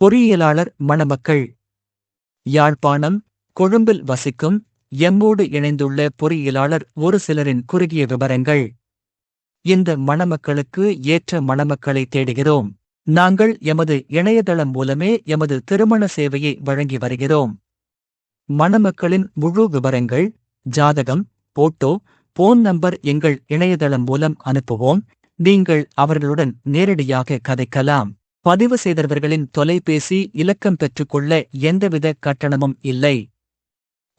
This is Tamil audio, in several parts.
பொறியியலாளர் மணமக்கள். யாழ்ப்பாணம் கொழும்பில் வசிக்கும் எம்மோடு இணைந்துள்ள பொறியியலாளர் ஒரு சிலரின் குறுகிய விவரங்கள். இந்த மணமக்களுக்கு ஏற்ற மணமக்களை தேடுகிறோம். நாங்கள் எமது இணையதளம் மூலமே எமது திருமண சேவையை வழங்கி வருகிறோம். மணமக்களின் முழு விவரங்கள் ஜாதகம் போட்டோ போன் நம்பர் எங்கள் இணையதளம் மூலம் அனுப்புவோம். நீங்கள் அவர்களுடன் நேரடியாக கதைக்கலாம். பதிவு செய்தவர்களின் தொலைபேசி இலக்கம் பெற்றுக்கொள்ள எந்தவித கட்டணமும் இல்லை.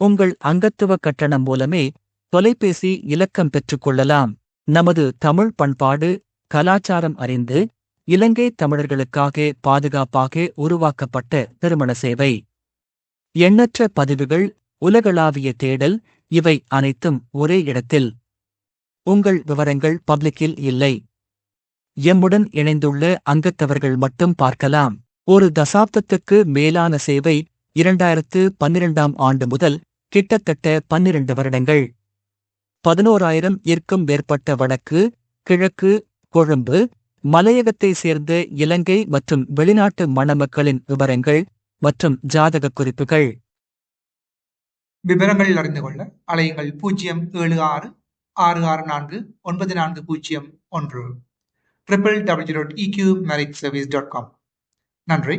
உங்கள் அங்கத்துவ கட்டணம் மூலமே தொலைபேசி இலக்கம் பெற்றுக்கொள்ளலாம். நமது தமிழ் பண்பாடு கலாச்சாரம் அறிந்து இலங்கை தமிழர்களுக்காக பாதுகாப்பாக உருவாக்கப்பட்ட திருமண சேவை. எண்ணற்ற பதிவுகள் உலகளாவிய தேடல் இவை அனைத்தும் ஒரே இடத்தில். உங்கள் விவரங்கள் பப்ளிக்கில் இல்லை. எம்முடன் இணைந்துள்ள அங்கத்தவர்கள் மட்டும் பார்க்கலாம். ஒரு தசாப்தத்துக்கு மேலான சேவை இரண்டாயிரத்து பன்னிரண்டாம் ஆண்டு முதல் கிட்டத்தட்ட பன்னிரண்டு வருடங்கள். பதினோராயிரம் இருக்கும் மேற்பட்ட வடக்கு கிழக்கு கொழும்பு மலையகத்தை சேர்ந்த இலங்கை மற்றும் வெளிநாட்டு மணமக்களின் விவரங்கள் மற்றும் ஜாதக குறிப்புகள். விவரங்கள் அறிந்து கொள்ள அலையுங்கள் பூஜ்ஜியம் ஏழு ஆறு ஆறு ஆறு நான்கு ஒன்பது நான்கு பூஜ்ஜியம் ஒன்று. Triple W dot EQ marriage service dot com நன்றி